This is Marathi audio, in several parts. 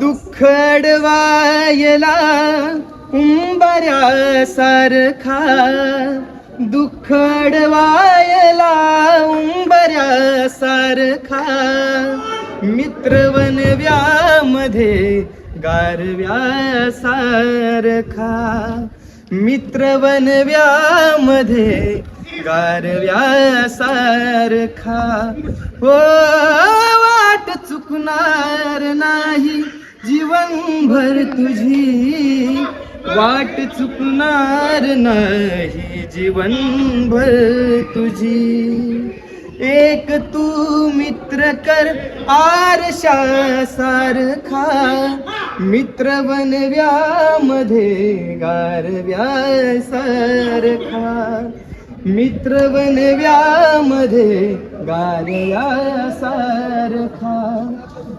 दुःखडवायला उंबऱ्यासारखा दुःखडवायला उंबऱ्यासारखा मित्रवन व्यामध्ये गारव्यासारखा मित्रवन व्यामध्ये गारव्यासारखा हो वाट चुकणार नाही. जीवनभर तुझी वाट चुकणार नाही. जीवनभर तुझी एक तू मित्र कर आरशा सारखा मित्र बनव्यामध्ये गारव्या सारखा मित्र बनव्यामध्ये गारव्या सारखा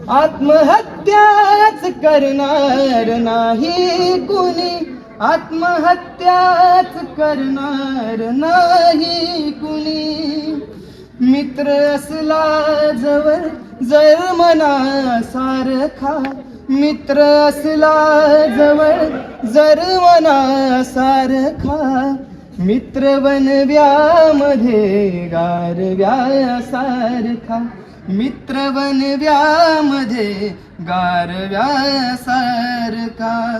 आत्महत्याच करणार नाही कुणी. आत्महत्याच करणार नाही कुणी. मित्र असला जवळ जर मना सारखा मित्र असला जवळ जर मना सारखा मित्र बनव्यामध्ये गारव्या सारखा मित्र बनव्यामध्ये गारव्या सारखा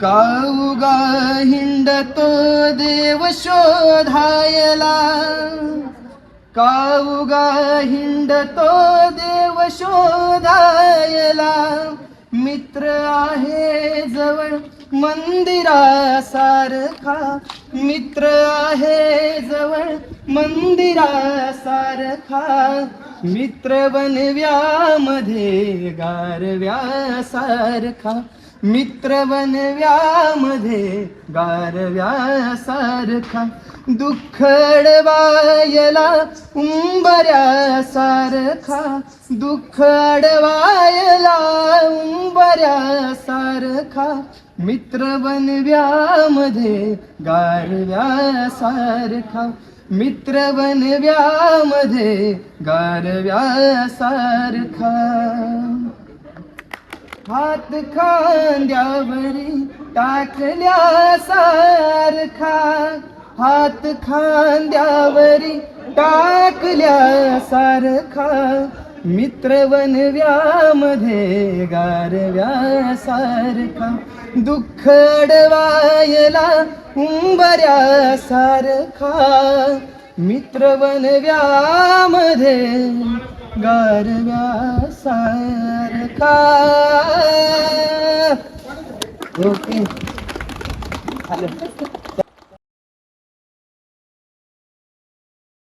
काऊगा हिंडतो देव शोधायला? काऊगा हिंडतो देव शोधायला? मित्र आहे जवळ मंदिरासारखा. मित्र आहे मंदिरासारखा मित्र बनव्यामध्ये गारव्यासारखा मित्र बनव्यामध्ये गारव्यासारखा दुःखडवायला उंबऱ्यासारखा. दुःखडवायला उंबऱ्यासारखा. मित्र बनव्यामध्ये गारव्यासारखा. मित्र बनव्यामध्ये गारव्यासारखा. हात खांद्यावरी टाकल्यासारखा. हात खांद्यावरी टाकल्या सारखा. मित्र बनव्यामध्ये गारव्यासारखा दुःख अडवायला उंबऱ्यासारखा मित्र बनव्यामध्ये गारव्यासारखा ओके.